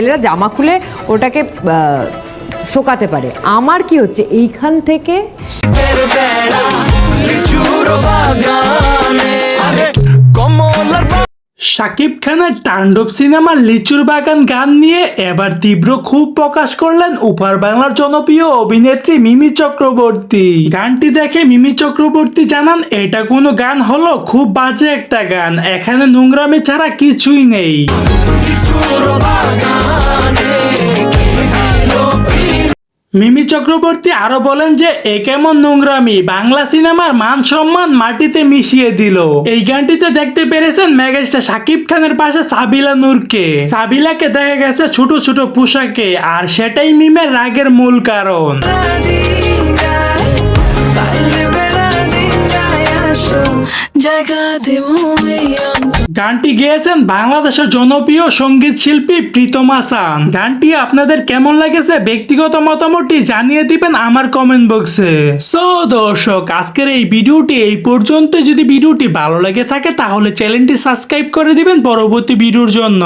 ছেলেরা জামা খুলে ওটাকে শোকাতে পারে। আমার কি হচ্ছে এইখান থেকে শাকিব খানের তাণ্ডব সিনেমার লিচুর বাগান গান নিয়ে এবার তীব্র ক্ষোভ প্রকাশ করলেন উপার বাংলার জনপ্রিয় অভিনেত্রী মিমি চক্রবর্তী। গানটি দেখে মিমি চক্রবর্তী জানান, এটা কোনো গান হলো, খুব বাজে একটা গান। এখানে নোংরামে ছাড়া কিছুই নেই। মিমি চক্রবর্তী আরও বলেন যে, এ কেমন নোংরামি। বাংলা সিনেমার মান সম্মান মাটিতে মিশিয়ে দিল। এই গানটিতে দেখতে পেরেছেন মেগাস্টার সাকিব খানের পাশে সাবিলা নূরকে। সাবিলাকে দেখা গেছে ছোট ছোট পোশাকে, আর সেটাই মিমের রাগের মূল কারণ। জায়গা গানটি গেয়েছেন বাংলাদেশের জনপ্রিয় সংগীত শিল্পী প্রীতম সান। গানটি আপনাদের কেমন লেগেছে, ব্যক্তিগত মতামতটি জানিয়ে দিবেন আমার কমেন্ট বক্সে সো দর্শক, আজকের এই ভিডিওটি এই পর্যন্ত যদি ভিডিওটি ভালো লেগে থাকে, তাহলে চ্যানেলটি সাবস্ক্রাইব করে দিবেন পরবর্তী ভিডিওর জন্য।